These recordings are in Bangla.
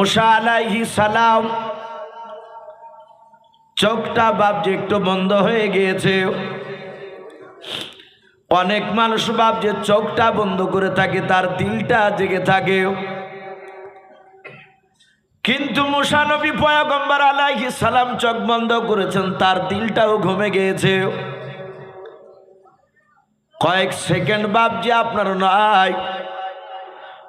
মুসা আলাইহি সালাম, চোখটা ভাবছে একটু বন্ধ হয়ে গিয়েছে। অনেক মানুষ বাপ ভাবছে চোখটা বন্ধ করে থাকে, তার দিলটা জেগে থাকে। কিন্তু মুসানবী পয়গম্বর আলাইহি সালাম চোখ বন্ধ করেছেন, তার দিলটাও ঘুমে গিয়েছে। কয়েক সেকেন্ড বাপ ভাবছে আপনার নাই।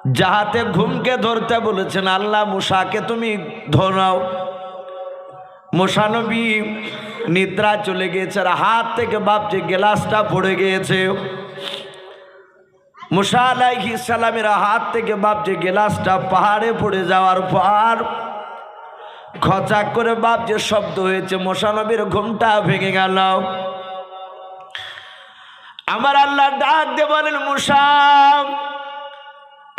যাহাতে ঘুমকে ধরতে বলেছেন, আল্লাহ মুসাকে তুমি ধরাও মুসানবী নিদ্রা চলে গিয়েছে আর হাত থেকে ভাবছে গ্লাসটা পড়ে গিয়েছে। মুসা আলাইহি সালামের হাত থেকে ভাবছে গ্লাসটা পাহাড়ে পড়ে যাওয়ার পর খচাক করে ভাবছে শব্দ হয়েছে মোশানবীর ঘুমটা ভেঙে গেল। আমার আল্লাহ ডাক দে বলেন, মুসা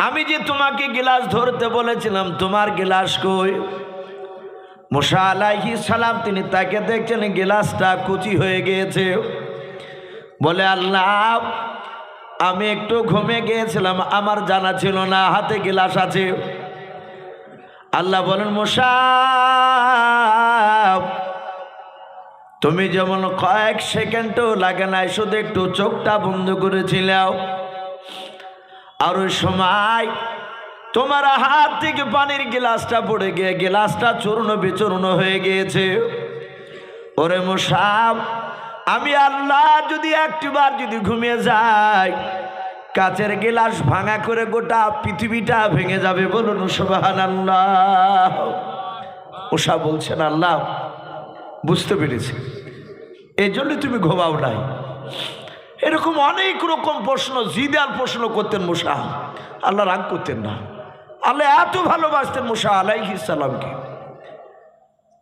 আমি যে তোমাকে গিলাস ধরতে বলেছিলাম, তোমার গিলাস কই? মুসা আলাইহি সালাম তিনি তাকে দেখছেন, গিলাসটা কুচি হয়ে গিয়েছে। বলে, আল্লাহ, আমি একটু ঘুমে গিয়েছিলাম, আমার জানা ছিল না, হাতে গিলাস আছে। আল্লাহ বলেন, মুসা, তুমি যেমন কয়েক সেকেন্ডও লাগে নাই, শুধু একটু চোখটা বন্ধ করেছিলাম। আর ওই সময় তোমার হাত থেকে পানির গ্লাসটা পড়ে গিয়ে গ্লাসটা চূর্ণ বিচূর্ণ হয়ে গিয়েছে। ওরে মোসাব আমি আল্লাহ যদি একটিবার যদি ঘুমিয়ে যাই, কাচের গিলাস ভাঙা করে গোটা পৃথিবীটা ভেঙে যাবে বলুন সুবাহান আল্লাহ উষা বলছেন, আল্লাহ, বুঝতে পেরেছি। এই জন্যই তুমি ঘুমাও নাই। এরকম অনেক রকম প্রশ্ন জিদার প্রশ্ন করতেন মুসা। আল্লাহ রাগ করতেন না। আল্লাহ এত ভালোবাসতেন মুসা আলাইহি সালামকে।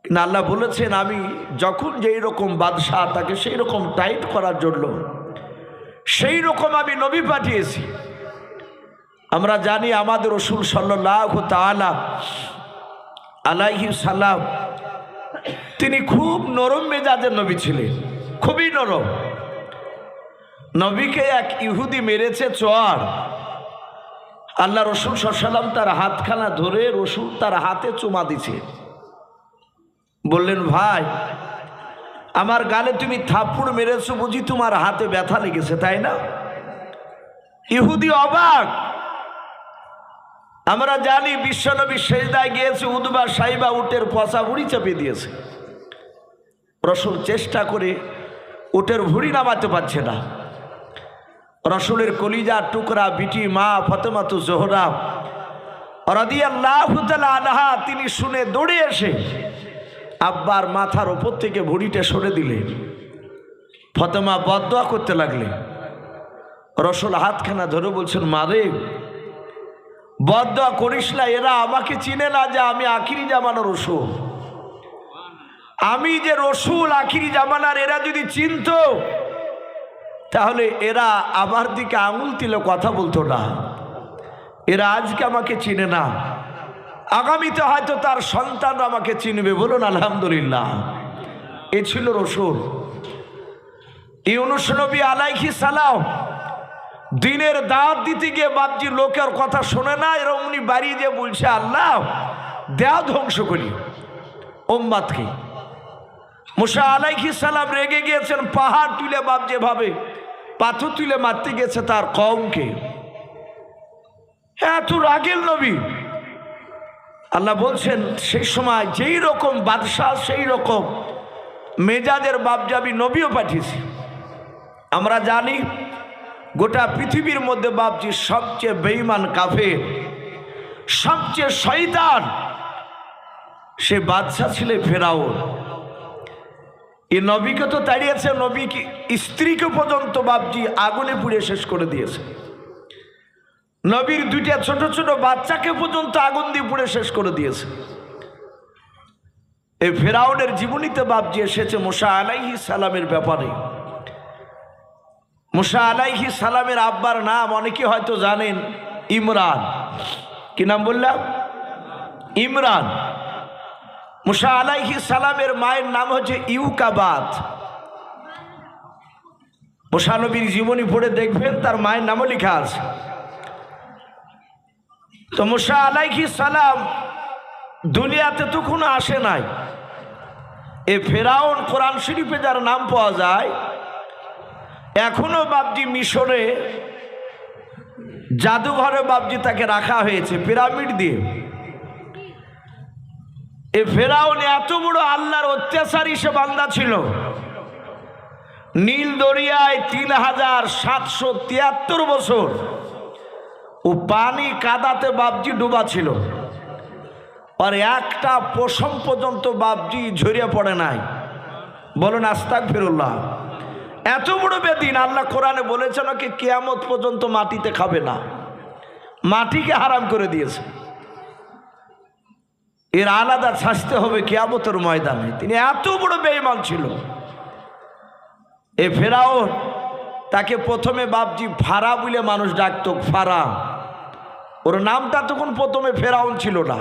কিন্তু আল্লাহ বলেছেন, আমি যখন যেই রকম বাদশাহ তাকে সেই রকম টাইট করার জন্য, সেই রকম আমি নবী পাঠিয়েছি। আমরা জানি আমাদের রসুল সাল্লাহ তালা আলাইহি সালাম, তিনি খুব নরম মেজাজের নবী ছিলেন। খুবই নরম। নবীকে এক ইহুদি মেরেছে চর আল্লাহ রসুল সাল্লাম তার হাতখানা ধরে রসুল তার হাতে চুমা দিছে। বললেন, ভাই, আমার গালে তুমি থাপ্পড় মেরেছো বুঝি তোমার হাতে ব্যথা লেগেছে, তাই না? ইহুদি অবাক। আমরা জানি বিশ্বনবী শেষদায় গিয়েছে, উদবা, সাইবা, উটের পচা ভুড়ি চেপে দিয়েছে। রসুল চেষ্টা করে উটের ভুড়ি নামাতে পারছে না। রসুলের কলিজা টুকরা বিটি মা ফতেমাতু জোহরা আনহা তিনি শুনে দৌড়ে এসে আব্বার মাথার ওপর থেকে ভুড়িটা সরে দিলেন ফতেমা বদয়া করতে লাগলেন রসুল হাতখানা ধরে বলছেন মারে বদয়া করিস না, এরা আমাকে চিনে না যে আমি আখিরি জামানোর রসুল। আমি যে রসুল, আখিরি জামানার, এরা যদি চিনত তাহলে এরা আমার দিকে আঙুল দিলে কথা বলতো না। এরা আজকে আমাকে চিনে না। আগামীতে হয়তো তার সন্তান আমাকে চিনবে, বলুন আলহামদুলিল্লাহ। এ ছিল রসুল। ইউনুস নবী আলাইহি সালাম দিনের দাঁত দিতে গিয়ে বাপজি লোকের কথা শোনে না, এরা উনি বাড়ি যে বলছে, আল্লাহ দেয়া ধ্বংস করি ওম্মাদকে মুসা আলাইহি সালাম রেগে গিয়েছেন, পাহাড় তুলে বাপ যেভাবে পাথর তুলে মারতে গেছে তার কমকে এত রাগের নবী। আল্লাহ বলছেন, সেই সময় যেই রকম বাদশাহ, সেই রকম মেজাদের বাপজাবি নবীও পাঠিয়েছি। আমরা জানি, গোটা পৃথিবীর মধ্যে বাপজি সবচেয়ে বেইমান কাফের, সবচেয়ে শয়তান। সে বাদশাহ ছিলে ফেরাউন। এই নবীকে তো তাড়িয়েছে, নবীকে, স্ত্রীকে পর্যন্ত বাপজি আগুনে পুড়ে শেষ করে দিয়েছে। নবীর দুইটা ছোট ছোট বাচ্চাকে পর্যন্ত আগুন দিয়ে পুড়ে শেষ করে দিয়েছে। এই ফেরাউনের জীবনীতে বাপজি এসেছে মোশা আলাইহি সালামের ব্যাপারে। মোশা আলাইহি সালামের আব্বার নাম অনেকে হয়তো জানেন, ইমরান। কি নাম বললাম? ইমরান। মুসা আলাইহি সালামের মায়ের নাম হচ্ছে ইউকাবাদ মুসানবীর জীবনী পড়ে দেখবেন, তার মায়ের নামও লেখা আছে। তো মুসা আলাইহি সালাম দুনিয়াতে তো কোনো আসে নাই। এ ফেরাউন কোরআন শরীফে যার নাম পাওয়া যায়, এখনও বাবজি মিশরে জাদুঘরে বাবজি তাকে রাখা হয়েছে, পিরামিড দিয়ে। এ ফেরাউন এত বড় আল্লাহর অত্যাচারী, সে বান্দা ছিল। নীল দরিয়ায় তিন হাজার সাতশো তিয়াত্তর বছর ও পানি কাদাতে বাবজি ডুবা ছিল। আর একটা পশম পর্যন্ত বাবজি ঝরিয়ে পড়ে নাই। বলুন আস্তাক ফিরুল্লাহ এত বড় বেদিন আল্লাহ কোরআনে বলেছে নাকি কেয়ামত পর্যন্ত মাটিতে খাবে না। মাটিকে হারাম করে দিয়েছে। এর আলাদা শাস্তে হবে কেয়ামতের ময়দানে। তিনি এত বড় বেইমান ছিল। এ ফেরাও তাকে প্রথমে বাবজি ফারা বলে মানুষ ডাকত, ফারা। ওর নামটা তখন প্রথমে ফেরাউন ছিল না।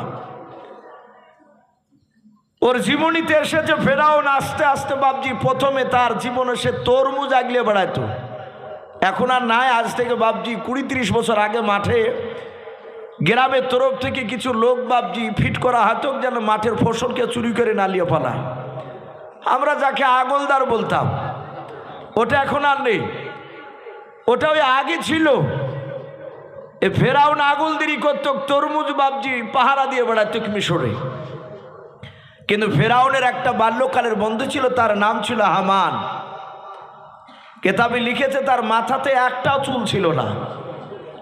ওর জীবনীতে এসেছে ফেরাউন আস্তে আস্তে বাবজি প্রথমে তার জীবনে সে তরমুজ আগলে বেড়াইতো। এখন আর নাই, আজ থেকে বাবজি কুড়ি তিরিশ বছর আগে মাঠে গ্রামের তরফ থেকে কিছু লোক বাবজি ফিট করা হাতক যেন মাঠের ফসলকে চুরি করে নালিয়ে পালায় আমরা যাকে আগলদার বলতাম, ওটা এখন আর নেই। ওটা ওই আগে ছিল। এ ফেরাউন আগলদিরি করত, তরমুজ বাবজি পাহারা দিয়ে বেড়াতো মিশরে। কিন্তু ফেরাউনের একটা বাল্যকালের বন্ধু ছিল, তার নাম ছিল হামান। কেতাবে লিখেছে, তার মাথাতে একটাও চুল ছিল না।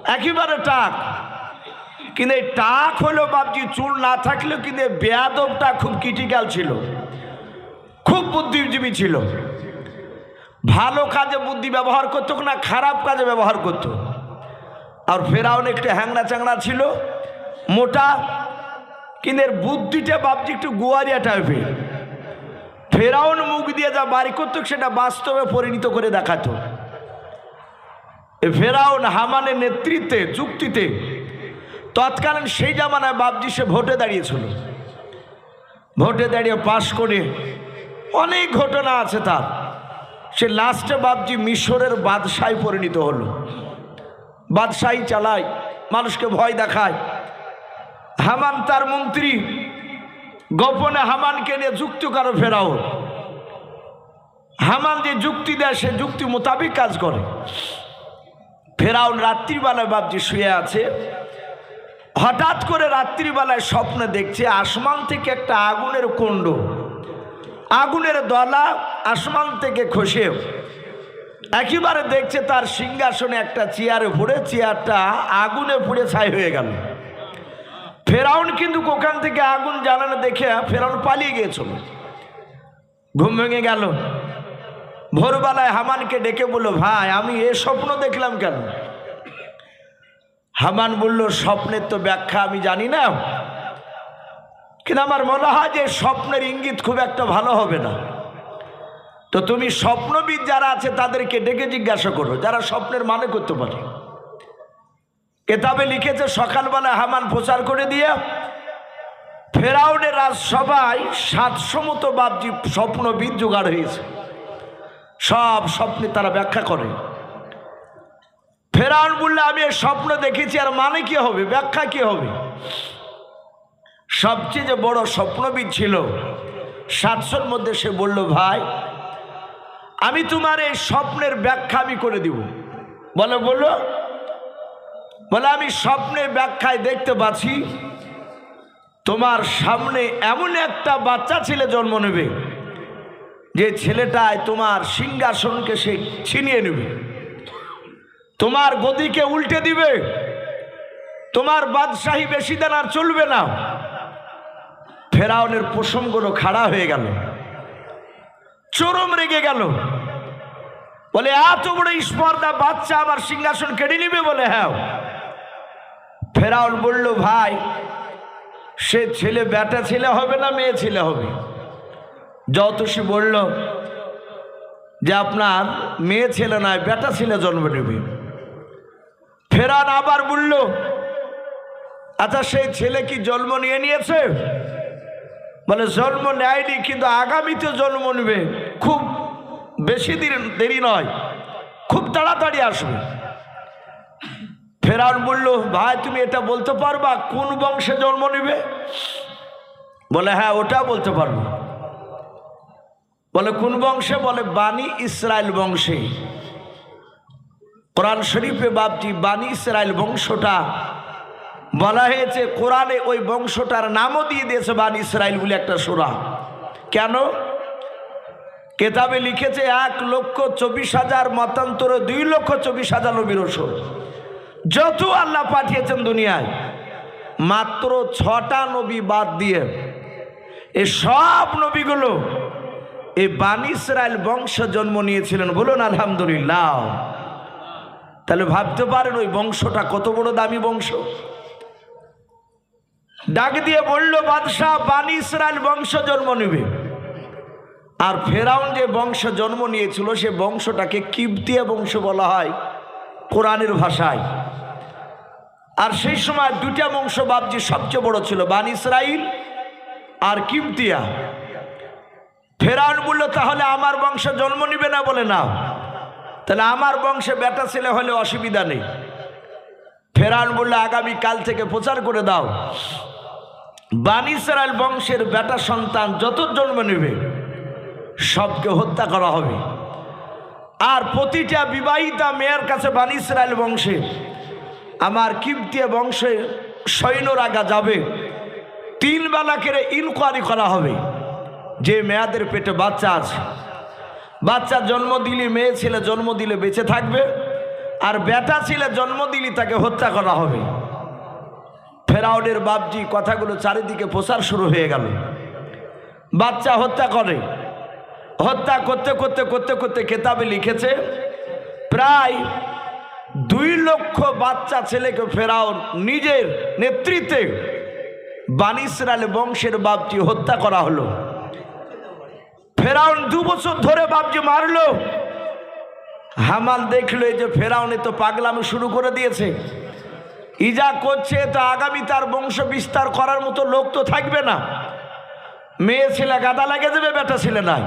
একেবারে টাক। কিন্তু এই টাক হলো বাবজি চুল না থাকলেও কিন্তু বেয়াদবটা খুব ক্রিটিক্যাল ছিল। খুব বুদ্ধিজীবী ছিল। ভালো কাজে বুদ্ধি ব্যবহার করতো না, খারাপ কাজে ব্যবহার করতো। আর ফেরাউন একটু হ্যাংনা চ্যাংড়া ছিল। মোটা কিন্তু এর বুদ্ধিটা বাপজি একটু গুয়ারিয়া টাইপের। ফেরাউন মুখ দিয়ে যা বাড়ি করতো, সেটা বাস্তবে পরিণত করে দেখাতো। ফেরাউন হামানের নেতৃত্বে, যুক্তিতে তৎকালীন সেই জামানায় বাপজি সে ভোটে দাঁড়িয়েছিল। ভোটে দাঁড়িয়ে পাশ করে অনেক ঘটনা আছে তার। সে লাস্টে বাপজি মিশরের বাদশায় পরিণত হলো। বাদশাহী চালায়, মানুষকে ভয় দেখায়। হামান তার মন্ত্রী, গোপনে হামানকে নিয়ে যুক্তি করে ফেরাও। হামান যে যুক্তি দেয়, সে যুক্তি মোতাবেক কাজ করে। ফেরাউন রাত্রিবেলায় বাবজি শুয়ে আছে। হঠাৎ করে রাত্রিবেলায় স্বপ্নে দেখছে আসমান থেকে একটা আগুনের কুণ্ড। আগুনের দলা আসমান থেকে খসে। একেবারে দেখছে তার সিংহাসনে একটা চেয়ারে পড়ে চেয়ারটা আগুনে পুড়ে ছাই হয়ে গেল। ফেরাউন কিন্তু ওখান থেকে আগুন জ্বালানো দেখে ফেরাউন পালিয়ে গিয়েছিল। ঘুম ভেঙে গেল। ভোরবেলায় হামানকে ডেকে বলল, ভাই, আমি এ স্বপ্ন দেখলাম কেন? হামান বলল, স্বপ্নের তো ব্যাখ্যা আমি জানি না। কিন্তু আমার মনে হয় যে স্বপ্নের ইঙ্গিত খুব একটা ভালো হবে না। তো তুমি স্বপ্নবিদ যারা আছে, তাদেরকে ডেকে জিজ্ঞাসা করো, যারা স্বপ্নের মানে করতে পারে। কেতাবে লিখেছে সকালবেলা হামান প্রচার করে দিয়ে, ফেরাউনের রাজসভায় সাতশো মতো বাবজি স্বপ্নবিদ জোগাড় হয়েছে। সব স্বপ্নে তারা ব্যাখ্যা করে। ফেরাউন বললে, আমি এই স্বপ্ন দেখেছি, আর মানে কি হবে? ব্যাখ্যা কি হবে? সবচেয়ে যে বড় স্বপ্নবিদ ছিল, সাতশোর মধ্যে সে বলল, ভাই, আমি তোমার এই স্বপ্নের ব্যাখ্যা আমি করে দিব। বলে, বলল? বলে, আমি স্বপ্নের ব্যাখ্যায় দেখতে পাচ্ছি, তোমার সামনে এমন একটা বাচ্চা ছেলে জন্ম নেবে, যে ছেলেটায় তোমার সিংহাসনকে সে ছিনিয়ে নেবে। তোমার গদিকে উল্টে দিবে। তোমার বাদশাহী বেশি দেন আর চলবে না। ফেরাউনের প্রসঙ্গগুলো খাড়া হয়ে গেল। চরম রেগে গেল। বলে, এত বড় স্পর্ধা বাচ্চা আমার সিংহাসন কেড়ে নিবে বলে? হ্যাঁ। ফেরাউন বলল, ভাই, সে ছেলে বেটা ছেলে হবে না মেয়ে ছেলে হবে? যতসী বলল, যে আপনার মেয়ে ছেলে নয় বেটা ছেলে জন্ম নেবে। ফেরান আবার বলল আচ্ছা সেই ছেলে কি জন্ম নিয়ে নিয়েছে? বলে, জন্ম নেয়নি, কিন্তু আগামীতে জন্ম নেবে। খুব বেশি দিন দেরি নয়, খুব তাড়াতাড়ি আসবে। ফেরান বলল, ভাই, তুমি এটা বলতে পারবা? কোন বংশে জন্ম নেবে? বলে হ্যাঁ ওটা বলতে পারব। বলে, কোন বংশে? বলে বাণী ইসরায়েল বংশে। কোরআন শরীফে বাপটি বানি ইসরায়েল বংশটা বলা হয়েছে, কোরআনে ওই বংশটার নামও দিয়ে দিয়েছে বানি ইসরায়েল বলে একটা সোরা। কেন? কেতাবে লিখেছে, এক লক্ষ চব্বিশ হাজার মতান্তরে দুই লক্ষ চব্বিশ হাজার নবীর যত আল্লাহ পাঠিয়েছেন দুনিয়ায়, মাত্র ছটা নবী বাদ দিয়ে এ সব নবীগুলো এই বানি ইসরায়েল বংশ জন্ম নিয়েছিলেন বলুন আলহামদুলিল্লাহ। তাহলে ভাবতে পারেন ওই বংশটা কত বড় দামি বংশ। ডাক দিয়ে বলল, বাদশাহ, বানি ইসরায়েল বংশ জন্ম নেবে। আর ফেরাউন যে বংশ জন্ম নিয়েছিল, সে বংশটাকে কিবতিয়া বংশ বলা হয়, কোরআনের ভাষায়। আর সেই সময় দুটা বংশ বাবজি সবচেয়ে বড় ছিল, বান ইসরাইল আর কিবতিয়া। ফেরাউন বলল, তাহলে আমার বংশ জন্ম নিবে না বলে না তাহলে আমার বংশে বেটা ছেলে হলে অসুবিধা নেই। ফেরান বলল, আগামী কাল থেকে প্রচার করে দাও। বানি ইসরায়েল বংশের বেটা সন্তান যত জন্ম নেবে, সবকে হত্যা করা হবে। আর প্রতিটা বিবাহিতা মেয়ের কাছে বানি ইসরায়েল বংশে, আমার কিপ্তিয়া বংশে সৈন্যরাগা যাবে। তিন বেলা করে ইনকোয়ারি করা হবে, যে মেয়াদের পেটে বাচ্চা আছে। বাচ্চা জন্ম দিলে, মেয়ে ছেলে জন্ম দিলে বেঁচে থাকবে, আর বেটা ছেলে জন্ম দিলে তাকে হত্যা করা হবে। ফেরাউনের বাপজি কথাগুলো চারিদিকে প্রচার শুরু হয়ে গেল। বাচ্চা হত্যা করে। হত্যা করতে করতে করতে করতে কেতাবে লিখেছে, প্রায় দুই লক্ষ বাচ্চা ছেলেকে ফেরাউন নিজের নেতৃত্বে বানিসরাল বংশের বাপজি হত্যা করা হলো। ফেরাউন দু বছর ধরে বাপজি মারলো। হামাল দেখল যে ফেরাউনে তো পাগলামি শুরু করে দিয়েছে। ইজা করছে, তো আগামী তার বংশ বিস্তার করার মতো লোক তো থাকবে না। মেয়ে ছেলে গাদা লাগে দেবে, বেটা ছেলে নাই।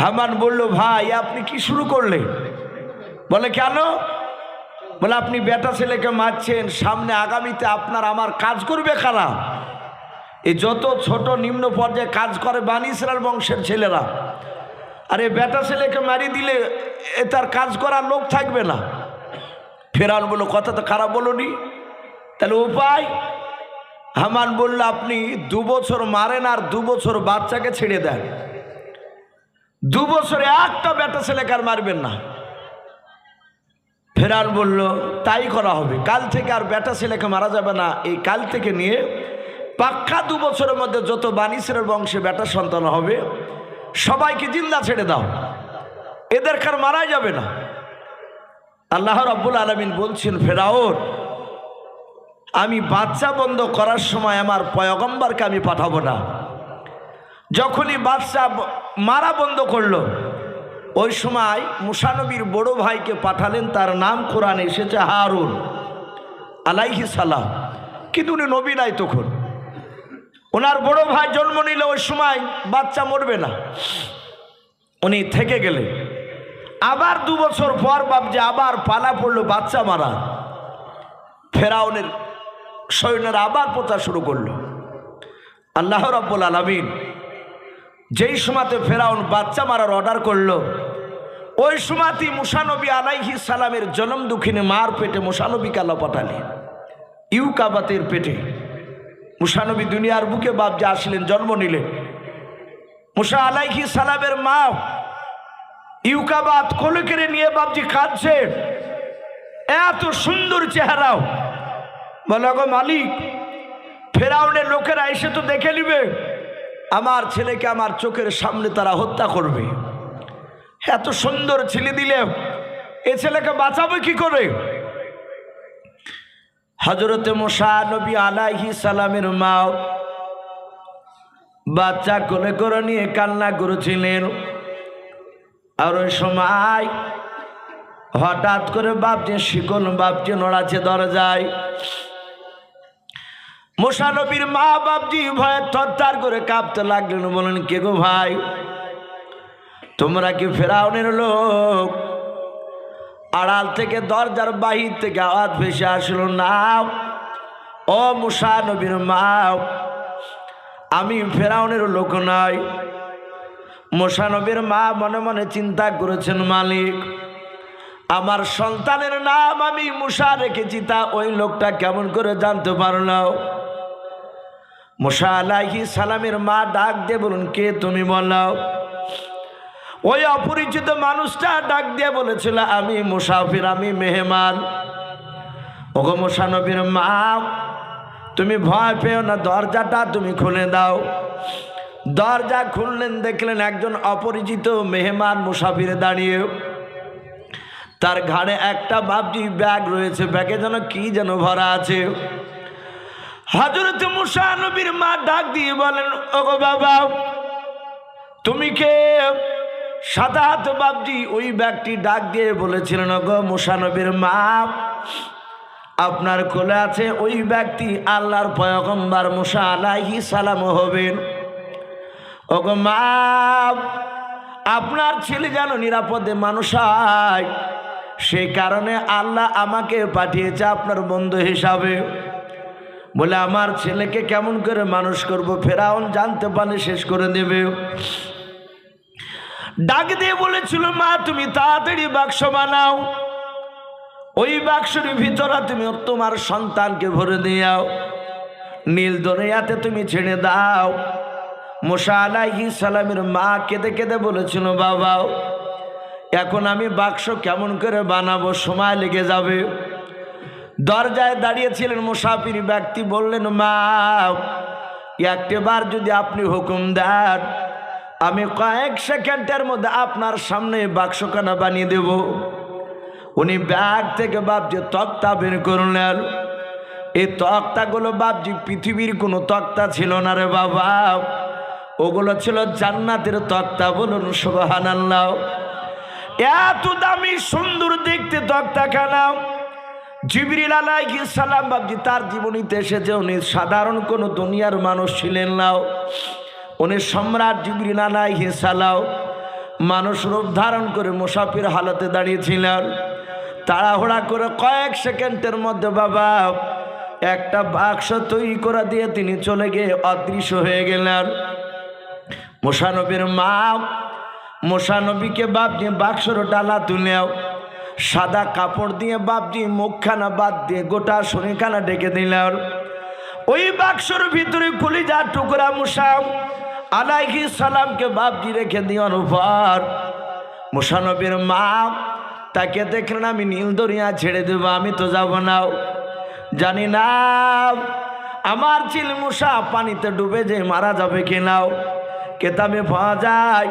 হামান বলল, ভাই, আপনি কি শুরু করলেন বলে, কেন? বলে, আপনি বেটা ছেলেকে মারছেন, সামনে আগামীতে আপনার আমার কাজ করবে কারা এই যত ছোট নিম্ন পর্যায়ে কাজ করে বানি ইসরায়েল বংশের ছেলেরা, আরে বেটা ছেলেকে মারি দিলে এ তার কাজ করার লোক থাকবে না। ফেরান বলল, কথা তো খারাপ বলনি। তাহলে উপায়? হামান বলল, আপনি দু বছর মারেন আর দু বছর বাচ্চাকে ছেড়ে দেন। দু বছরে একটা বেটা ছেলেকে আর মারবেন না। ফেরান বলল, তাই করা হবে। কাল থেকে আর বেটা ছেলেকে মারা যাবে না। এই কাল থেকে নিয়ে পাক্কা দু বছরের মধ্যে যত বানিসের বংশে বেটা সন্তান হবে, সবাইকে জিন্দা ছেড়ে দাও। এদের কার মারা যাবে না। আল্লাহ রব্বুল আলমিন বলছেন ফেরাওর আমি বাচ্চা বন্ধ করার সময় আমার পয়গম্বরকে আমি পাঠাবো না। যখনই বাচ্চা মারা বন্ধ করল, ওই সময় মুসানবীর বড় ভাইকে পাঠালেন, তার নাম কোরআনে এসেছে হারুন আলাইহি সালাম। কিন্তু উনি নবী নাই তখন। ওনার বড় ভাই জন্ম নিলে ওই সময় বাচ্চা মরবে না। উনি থেকে গেলেন আবার দু বছর পর বাপজি আবার পালা পড়ল বাচ্চা মারা। ফেরাউনের সৈন্যরা আবার প্রচার শুরু করল। আল্লাহ রব্বুল আলমিন যেই সময়তে ফেরাউন বাচ্চা মারার অর্ডার করল, ওই সময়তে মুসানবী আলাইহি সালামের জনম দুঃখিনী মার পেটে মুসানবী কালা পাঠালেন। ইউকাবাতের পেটে মুসানবী দুনিয়ার বুকে বাপ যে আসলেন, জন্ম নিলেন। মুসা আলাইহি সালামের মা ইউকাবাদ কোলে কেড়ে নিয়ে বাপজি কাঁদছে। এত সুন্দর চেহারাও বলে গো মালিক, ফেরাউনের লোকেরা এসে তো দেখে নিবে। আমার ছেলেকে আমার চোখের সামনে তারা হত্যা করবে। এত সুন্দর ছেলে দিলে, এ ছেলেকে বাঁচাবে কি করে? হজরতে মোশা নবী আলাইহি সালামের মাও বাচ্চা কোলে করে নিয়ে কান্না করেছিলেন। আর ওই সময় হঠাৎ করে বাপজি শিকল বাপজি নড়াচ্ছে দরজায় মোশানবীর মা বাপজি ভয়ে থরথার করে কাঁপতে লাগলেন। বলেন কে গো ভাই? তোমরা কি ফেরাউনের লোক? আড়াল থেকে দরজার বাহির থেকে আওয়াজ ভেসে আসলো না ও মুসা নবীর মা আমি ফেরাউনের লোক নয় মোশানবীর মা মনে মনে চিন্তা করেছেন, মালিক, আমার সন্তানের নাম আমি মুসা রেখেছি, তা ওই লোকটা কেমন করে জানতে পারলাম মুসা আলাহি সালামের মা ডাক দিয়ে বলুন কে তুমি বলাও ওই অপরিচিত মানুষটা ডাক দিয়ে বলেছিল, আমি মুসাফির, আমি মেহমান। ওগো মুসানবীর মা, তুমি ভয় পেও না, দরজাটা তুমি খুলে দাও। দরজা খুললেন, দেখলেন একজন অপরিচিত মেহমান মুসাফিরে দাঁড়িয়ে। তার ঘাড়ে একটা বাবজি ব্যাগ রয়েছে, ব্যাগে যেন কি যেন ভরা আছে। হজরত মুসা নবীর মা ডাক দিয়ে বলেন, ওগো বাবা, তুমি কে? সাদাত বাবজি ওই ব্যাগটি ডাক দিয়ে বলেছিলেন, ওগো মুসা নবীর মা, আপনার কোলে আছে ওই ব্যক্তি, আল্লাহর পয়গম্বার মুসা আলাহি সালাম হবেন। ওগো মা, আপনার ছেলে যেন নিরাপদে মানুষ হয় সেই কারণে আল্লাহ আমাকে পাঠিয়েছে আপনার বন্ধু হিসাবে। বলে, আমার ছেলেকে কেমন করে মানুষ করব? ফেরাউন জানতে পারলে শেষ করে দেবে। ডাক দিয়ে বলেছিল, মা, তুমি তাড়াতাড়ি বাক্স বানাও। ওই বাক্সের ভিতরে তুমি তোমার সন্তানকে ভরে দিয়াও। নীল দরিয়াতে তুমি ছেড়ে দাও। মোশা আলাহি সালামের মা কেঁদে কেঁদে বলেছিল বাবাও এখন আমি বাক্স কেমন করে বানাবো? সময় লেগে যাবে। দরজায় দাঁড়িয়েছিলেন মুসাফির ব্যক্তি, বললেন, মা একটিবার যদি আপনি হুকুম দেন আমি কয়েক সেকেন্ডের মধ্যে আপনার সামনে বাক্সখানা বানিয়ে দেব। উনি ব্যাগ থেকে বাপজি তক্তা বের করলেন এই তক্তাগুলো বাপজি পৃথিবীর কোনো তক্তা ছিল না রে বাবা। ওগুলো ছিল জান্নাতের তক্তা বলুন সুবাহান এত দামি, সুন্দর দেখতে তক্তা খানাও জিবরিল আলাইহি সালাম বাবজি তার জীবনীতে এসেছে উনি সাধারণ কোনো দুনিয়ার মানুষ ছিলেন নাও উনি সম্রাট জিবরিল আলাইহি সালাও মানুষ রূপ ধারণ করে মুসাফির হালতে দাঁড়িয়েছিলেন। তাড়াহুড়া করে কয়েক সেকেন্ডের মধ্যে বাবা, একটা বাক্স তৈরি করে দিয়ে তিনি চলে গিয়ে অদৃশ্য হয়ে গেলেন। মোশানবীর মা মোশানবীকে বাপজি বাক্সর ডালা তুলেও সাদা কাপড় দিয়ে বাপজি মুখখানা বাদ দিয়ে গোটা শরীরখানা ডেকে দিলেন। ওই বাক্সর ভিতরে কলিজা টুকরা মুসাম আলাইহি সালামকে বাপজি রেখে দিওয়ার উপর। মুসানবীর মা তাকে দেখলেন আমি নীল দরিয়া ছেড়ে দেবো, আমি তো যাব না। জানি না, আমার চিল মুসা পানিতে ডুবে যে মারা যাবে কিনাও কেতাবে পাওয়া যায়,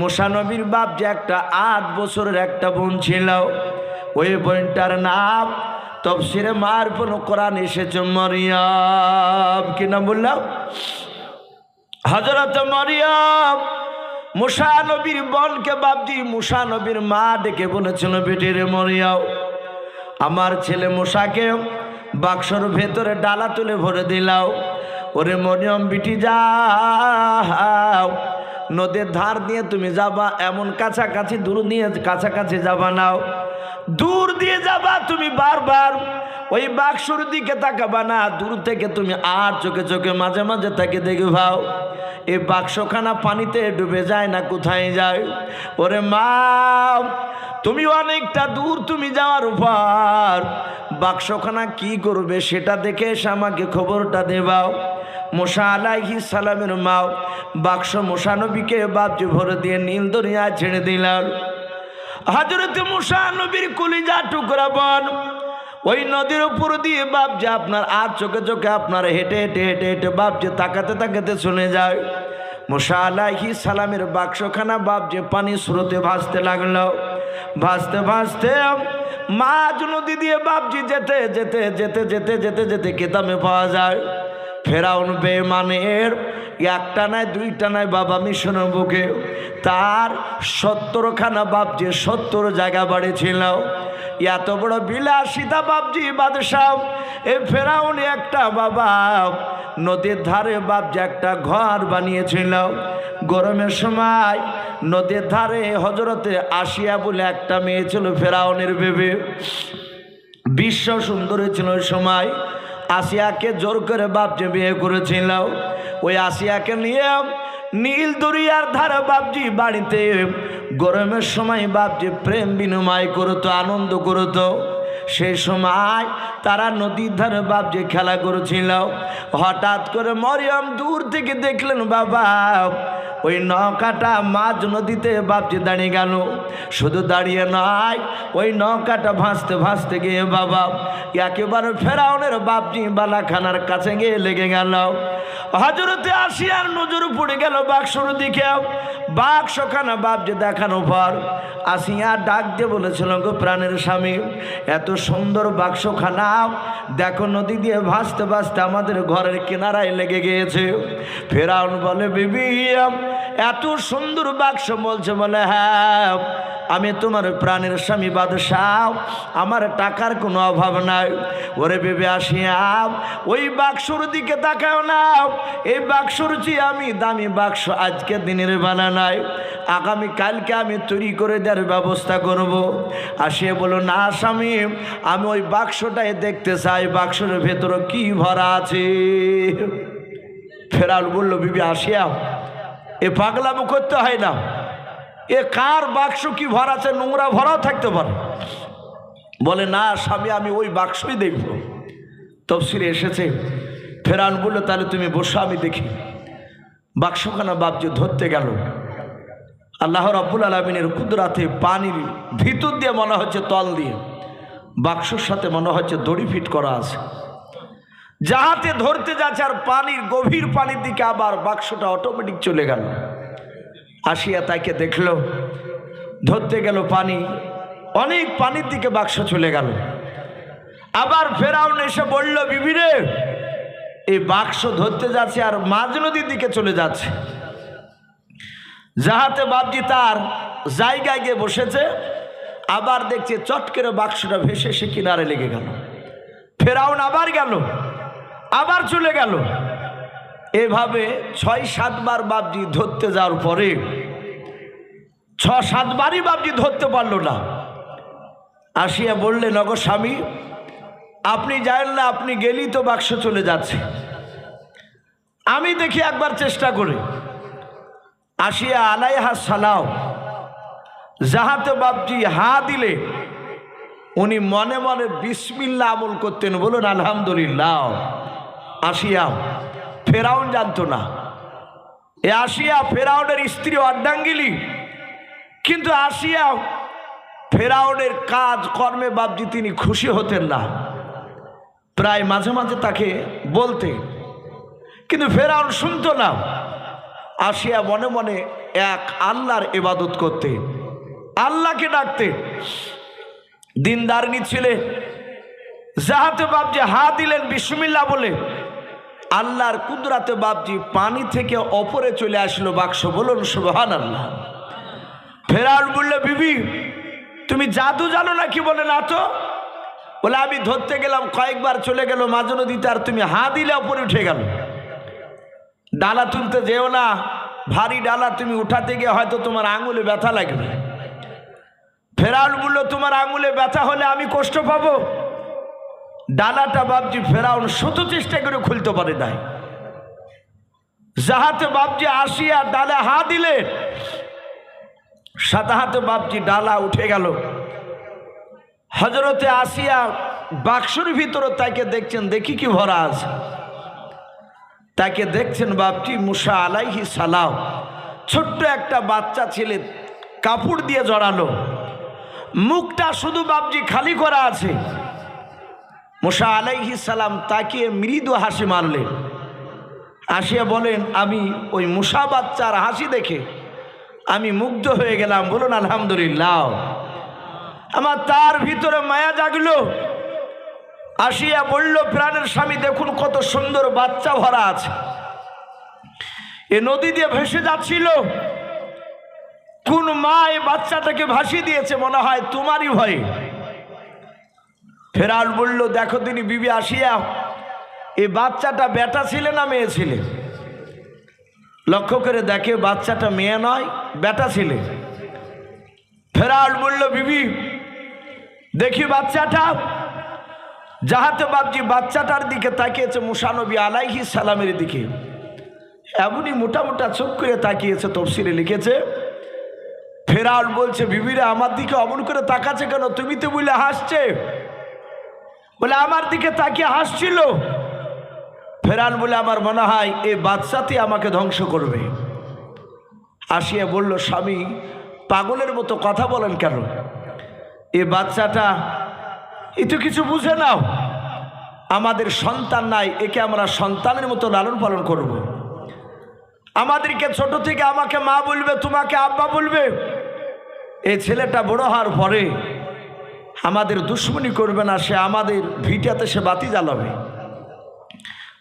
মুসানবীর বাপ যে একটা আট বছরের একটা বোন ছিল, ওই বোনটার নাম তফসিরে মার কোনো কোরআন এসেছে মরিয়াম। কি নাম বললাম? হজরত মরিয়ম, মুসা নবীর বোনকে বাপজি মুসা নবীর মা ডেকে বলেছিল বেটির মরিয়াও আমার ছেলে মুসাকে বাক্সর ভেতরে ডালা তুলে ভরে দিলাও। ওরে মরিয়ম, বিটি, যাও। নদীর ধার দিয়ে তুমি যাবা, এমন কাছাকাছি দূর নিয়ে কাছাকাছি যাবা নাও। দূর দিয়ে যাবা, তুমি বারবার ওই বাক্সর দিকে তাকাবা না, দূর থেকে তুমি আর চোখে চোখে মাঝে মাঝে তাকে দেখে ভাও। এই বাক্সখানা পানিতে ডুবে যায় না, কোথায় যায়? ওরে মা, তুমি অনেকটা দূর, তুমি যাওয়ার উপর। বাক্সখানা কি করবে সেটা দেখে এসে আমাকে খবরটা দেবাও মোশা আলাইহি সালামের মাও, বাক্স মোশানবীকে বাপজি ভরে দিয়ে নীল দরিয়া ছেড়ে দিলাম। হাজরত মুসা নবীর কলিজা টুকরা বন। ওই নদীর উপর দিয়ে বাপ যে আপনার আর চোখে চোখে আপনার হেঁটে হেঁটে হেঁটে হেঁটে বাপ যে তাকাতে তাকাতে শুনে যায়। মুসা আলাহি সালামের বাক্সখানা বাপ যে পানি স্রোতে ভাসতে লাগল। ভাসতে ভাসতে মাঝ নদী দিয়ে বাপজি যেতে যেতে যেতে যেতে যেতে যেতে কেতামে পাওয়া যায়। ফেরাউন বেমানের একটা নাই, দুইটা নাই, বাবা মিশনের বুকে। তার সত্তরখানা বাপজি সত্তর জায়গা বাড়িছিল এত বড় বিলাসিতা বাপজি, বাদশাহ। এ ফেরাউন একটা বাবা, নদীর ধারে বাপজি একটা ঘর বানিয়েছিল। গরমের সময় নদীর ধারে হজরতে আসিয়া বলে একটা মেয়ে ছিল ফেরাউনের ভেবে বিশ্ব সুন্দরী ছিল ওই সময়। আসিয়াকে জোর করে বাপ যে বিয়ে করেছিল, ওই আসিয়াকে নিয়ে নীল দরিয়ার ধারে বাপজি বাড়িতে গরমের সময় বাপজি প্রেম বিনিময় করতো, আনন্দ করতো। সেই সময় তারা নদীর ধারে বাপজি খেলা করেছিল। হঠাৎ করে মরিয়ম দূর থেকে দেখলেন, বাবা ওই নৌকাটা মাঝ নদীতে বাপজি দাঁড়িয়ে গেল। শুধু দাঁড়িয়ে নয় ওই নৌকাটা ভাসতে ভাসতে গিয়ে বাবা, একেবারে ফেরাউনের বাপজি বালাখানার কাছে গিয়ে লেগে গেল। হজরতে আসিয়ার নজর পড়ে গেল বাক্সর দিকে। বাক্সখানা যে দেখানো পর আসিয়া ডাক দিয়ে বলেছিল, গো প্রাণের স্বামী, এত সুন্দর বাক্সখানা দেখো নদী দিয়ে ভাসতে ভাসতে আমাদের ঘরের কিনারায় লেগে গিয়েছে। ফেরাউন বলে, বিবি, এত সুন্দর বাক্স বলছে। বলে হ্যাঁ আমি তোমার প্রাণের স্বামী বাদশাহ, আমার টাকার কোনো অভাব নাই। ওরে বেবে আসিয়া, ওই বাক্সর দিকে তাকাও না। এই বাক্সর চেয়ে আমি দামি বাক্স আজকে দিনের বেলা নাই, আগামী কালকে আমি তৈরি করে দেওয়ার ব্যবস্থা করব। আসিয়া বলো না স্বামী, আমি ওই বাক্সটাই দেখতে চাই। বাক্সের ভেতরে কি ভরা আছে? ফেরাল বলল, বিবি আসিয়া, এ পাগলামো করতে হয় না। এ কার বাক্স কি ভরা আছে? নোংরা ভরাও থাকতে পারে। বলে, না স্বামী, আমি ওই বাক্সই দেখব। তফসিলে এসেছে ফেরান বলল, তাহলে তুমি বসো, আমি দেখি। বাক্সখানা বাপজি ধরতে গেল। আল্লাহ রাব্বুল আলমিনের কুদরাতে পানির ভিতর দিয়ে মনে হচ্ছে তল দিয়ে, বাক্সর সাথে মনে হচ্ছে দড়ি ফিট করা আছে। যাহাতে ধরতে যাচ্ছে আর পানির গভীর পানির দিকে আবার বাক্সটা অটোমেটিক চলে গেল। আসিয়া তাকে দেখল। ধরতে গেল পানি। অনেক পানির দিকে বাক্স চলে গেল। আবার ফেরাউন এসে বলল বিবিরে এই বাক্স ধরতে যাচ্ছে আর মাঝ নদীর দিকে চলে যাচ্ছে। যাহাতে বাপজি তার জায়গায় গিয়ে বসেছে, আবার দেখছে চট করে বাক্সটা ভেসে সে কিনারে লেগে গেল। ফেরাউন আবার গেল, আবার চলে গেল। এভাবে ছয়, সাতবার বাপজি ধরতে যাওয়ার পরে ছ, সাতবারই বাবজি ধরতে পারল না। আসিয়া বললেন, অগো স্বামী, আপনি জানেন না, আপনি গেলেই তো বাক্স চলে যাচ্ছে। আমি দেখি একবার চেষ্টা করি। আসিয়া, আলাইহা সালাও যাহাতে বাপজি হা দিলে, উনি মনে মনে বিসমিল্লা আমল করতেন বলুন আলহামদুলিল্লাহ। আসিয়া ফেরাউন জানতো না। এ আসিয়া ফেরাউনের স্ত্রী অর্ধাঙ্গিলি কিন্তু আসিয়া ফেরাউনের কাজ, কর্মে বাপজি তিনি খুশি হতেন না। প্রায় মাঝে মাঝে তাকে বলতে। কিন্তু ফেরাউন শুনত না। আসিয়া মনে মনে এক আল্লাহর ইবাদত করতে। আল্লাহকে ডাকতে। দিনদারনি ছিলে, যাহাতে বাপজি হা দিলেন বিসমিল্লা বলে আল্লাহর কুদরাতে বাপজি পানি থেকে অপরে চলে আসলো বাক্স বলুন সুবহান আল্লাহ ফেরাউন বললে, বিবি, তুমি জাদু জানো নাকি? বলে, না তো। বলে, আমি ধরতে গেলাম, কয়েকবার চলে গেল, মাঝে নদীতে আর তুমি হা দিলে ওপরে উঠে গেল। ডালা তুলতে যেও না, ভারী ডালা তুমি উঠাতে গিয়ে হয়তো তোমার আঙুলে ব্যথা লাগবে। ফেরাউন বলল, তোমার আঙুলে ব্যথা হলে আমি কষ্ট পাবো? ডালাটা বাপজি ফেরাউন শত চেষ্টা করে খুলতে পারে নাই। যাহাতে বাপজি আসিয়া ডালা হা দিলে সাদা হাতে বাপজি ডালা উঠে গেল। হজরতে আসিয়া বাক্সর ভিতরে তাকে দেখছেন, দেখি কি ভরা আছে তাকে দেখছেন বাপটি মুসা আলাইহি সালাম, ছোট্ট একটা বাচ্চা ছেলে কাপড় দিয়ে জড়ালো। মুখটা শুধু বাপজি খালি করা আছে। মুসা আলাইহি সালাম তাকে মৃদু হাসি মারলেন আসিয়া বলেন, আমি ওই মুসা বাচ্চার হাসি দেখে আমি মুগ্ধ হয়ে গেলাম। বলুন, আলহামদুলিল্লাহ। আমার তার ভিতরে মায়া জাগলো। আসিয়া বলল, প্রাণের স্বামী, দেখুন কত সুন্দর বাচ্চা ভরা আছে। এ নদী দিয়ে ভেসে যাচ্ছিল। কোন মা এ বাচ্চাটাকে ভাসিয়ে দিয়েছে, মনে হয় তোমারই ভয়ে। ফেরাল বলল, দেখো তিনি বিবি আসিয়া এই বাচ্চাটা বেটা ছিলে না মেয়ে ছিলে? লক্ষ্য করে দেখে বাচ্চাটা মেয়ে নয়, বেটা ছিলে। ফেরাল বলল, বিবি, দেখি বাচ্চাটা। যাহাতে বাপজি বাচ্চাটার দিকে তাকিয়েছে মুসানবী আলাইহি সালামের দিকে এমনই মোটা মোটা চোখ করে তাকিয়েছে, তফসিলে লিখেছে ফেরাউন বলছে, বিবিরা আমার দিকে অমন করে তাকাচ্ছে কেন? তুমি তো বলে হাসছে। বলে, আমার দিকে তাকিয়ে হাসছিল। ফেরান বলে, আমার মনে হয় এই বাচ্চাতে আমাকে ধ্বংস করবে। আসিয়া বলল, স্বামী, পাগলের মতো কথা বলেন কেন? এ বাচ্চাটা এ তো কিছু বুঝে নাও। আমাদের সন্তান নাই, একে আমরা সন্তানের মতো লালন পালন করব। আমাদেরকে ছোট থেকে আমাকে মা বলবে, তোমাকে আব্বা বলবে। এই ছেলেটা বড় হওয়ার পরে আমাদের দুশ্মনী করবে না, সে আমাদের ভিটাতে সে বাতি জ্বালাবে।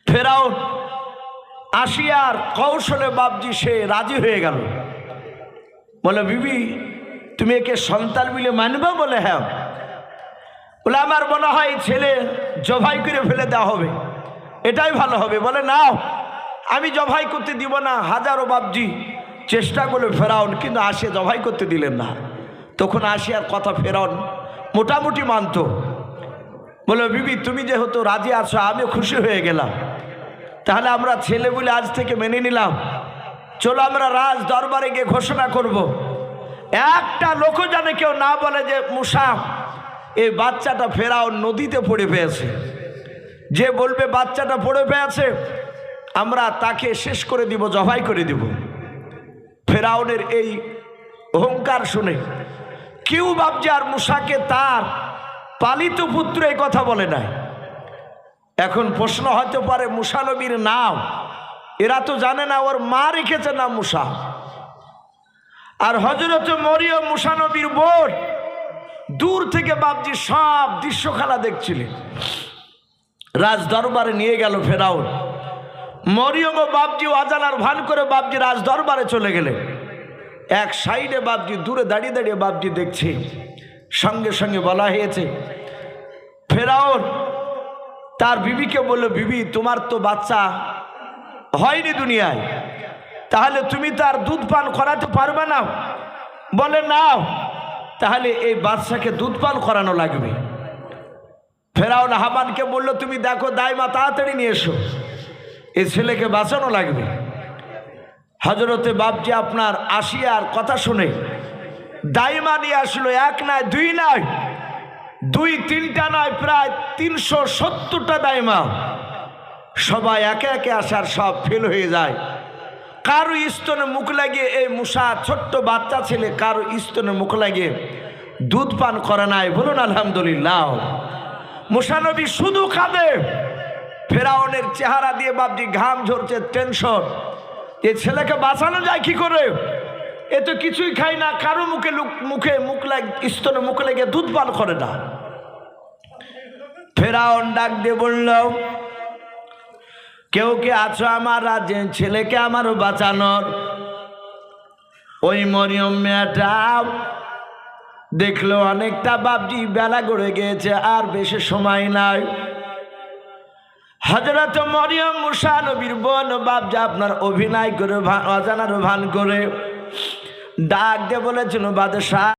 ফেরাও আসিয়ার কৌশলে বাবজি সে রাজি হয়ে গেল। বলে, বিবি, তুমি একে সন্তান মিলে মানবে বলে হ্যাঁ। বলে, আমার মনে হয় ছেলে জবাই করে ফেলে দেওয়া হবে। এটাই ভালো হবে। বলে, নাও, আমি জবাই করতে দিব না। হাজারো বাবজি চেষ্টা করলে ফেরাউন, কিন্তু আসে জবাই করতে দিলেন না। তখন আসিয়ার কথা ফেরাউন মোটামুটি মানত। বলে, বিবি, তুমি যেহেতু রাজি আছো, আমিও খুশি হয়ে গেলাম। তাহলে আমরা ছেলে বলে আজ থেকে মেনে নিলাম। চলো আমরা রাজ দরবারে গিয়ে ঘোষণা করব। একটা লোক জানে কেউ না বলে যে, মুসা, এই বাচ্চাটা ফেরাও নদীতে পড়ে পেয়েছে। যে বলবে বাচ্চাটা পড়ে পেয়েছে, আমরা তাকে শেষ করে দিব, জবাই করে দিব। ফেরাউনের এই অহংকার শুনে কেউ ভাবছে আর মুসাকে তার পালিত পুত্র এই কথা বলে নাই। এখন প্রশ্ন হতে পারে মুসানবীর নাম, এরা তো জানে না ওর মা রেখেছে না মুসা। আর হজরত মরিয়ম মুসানবীর বোন, দূর থেকে বাবজি সব দৃশ্য খেলা দেখছিলেন। রাজ দরবারে নিয়ে গেল ফেরাউন। মরিয়ম ও বাবজি অজানার ভান করে বাবজি রাজ দরবারে চলে গেলেন। এক সাইডে বাবজি দূরে দাঁড়িয়ে দাঁড়িয়ে বাবজি দেখছে। সঙ্গে সঙ্গে বলা হয়েছে, ফেরাউন, তার বিবিকে বলল, বিবি, তোমার তো বাচ্চা হয়নি দুনিয়ায়। তাহলে তুমি তার দুধ পান করাতে পারবে না? বলে, নাও, তাহলে এই বাচ্চাকে দুধ পান করানো লাগবে। ফেরাউন হামানকে বলল, তুমি দেখো, দাইমা, তাড়াতাড়ি নিয়ে এসো। এই ছেলেকে বাঁচানো লাগবে। হজরতে বাপজি আপনার আসিয়ার কথা শুনে দাইমা নিয়ে আসলো, এক নয় দুই নয় দুই, তিনটা নয় প্রায় তিনশো সত্তরটা দাইমা। সবাই একে একে আসার সব ফেল হয়ে যায়। কারও স্তনে মুখ লাগিয়ে এই মুসা ছোট্ট বাচ্চা ছেলে, কারও স্তনে মুখ লাগিয়ে দুধ পান করে নাই, বলুন আলহামদুলিল্লাহ। মুসানবী শুধু খাবে ফেরাউনের চেহারা দিয়ে বাপজি ঘাম ঝরছে টেনশন এ ছেলেকে বাঁচানো যায় কি করে? এ তো কিছুই খায় না, কারও মুখে লুক- মুখে মুখ লাগ, স্তনে মুখ লেগে দুধ পান করে না। ফেরাউন ডাক দিয়ে বলল, কেউ কে আছো আমার রাজ্যে? ছেলেকে আমার বাঁচানোর। ওই মরিয়ম মেয়েটা দেখল, অনেকটা বাপজি বেলা গড়ে গিয়েছে, আর বেশি সময় নাই। হজরত মরিয়ম মুসা নবীর বোন বাপজা আপনার অভিনয় করে ভান অজানার ভান করে, ডাক দিয়ে বলেছিল, বাদশাহ।